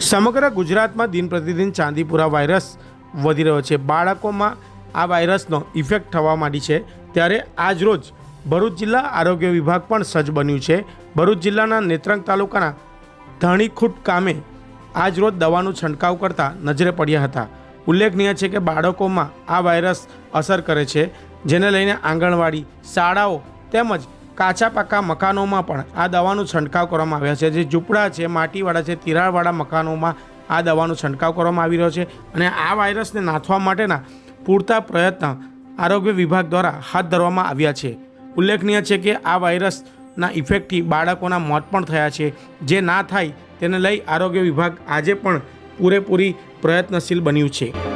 સમગ્ર ગુજરાતમાં દિન પ્રતિદિન ચાંદીપુરા વાયરસ વધી રહ્યો છે. બાળકોમાં આ વાયરસનો ઇફેક્ટ થવા માંડી છે. ત્યારે આજરોજ ભરૂચ જિલ્લા આરોગ્ય વિભાગ પણ સજ્જ બન્યું છે. ભરૂચ જિલ્લાના નેત્રંગ તાલુકાના ધણીખૂટ કામે આજરોજ દવાનો છંટકાવ કરતા નજરે પડ્યા હતા. ઉલ્લેખનીય છે કે બાળકોમાં આ વાયરસ અસર કરે છે, જેને લઈને આંગણવાડી શાળાઓ તેમજ કાચા પાકા મકાનોમાં પણ આ દવાનો છંટકાવ કરવામાં આવ્યા છે. જે ઝૂંપડા છે માટીવાળા છે, તિરાડવાળા મકાનોમાં આ દવાનો છંટકાવ કરવામાં આવી રહ્યો છે અને આ વાયરસને નાથવા માટેના પૂરતા પ્રયત્ન આરોગ્ય વિભાગ દ્વારા હાથ ધરવામાં આવ્યા છે. ઉલ્લેખનીય છે કે આ વાયરસના ઇફેક્ટથી બાળકોના મોત પણ થયા છે. જે ના થાય તેને લઈ આરોગ્ય વિભાગ આજે પણ પૂરેપૂરી પ્રયત્નશીલ બન્યું છે.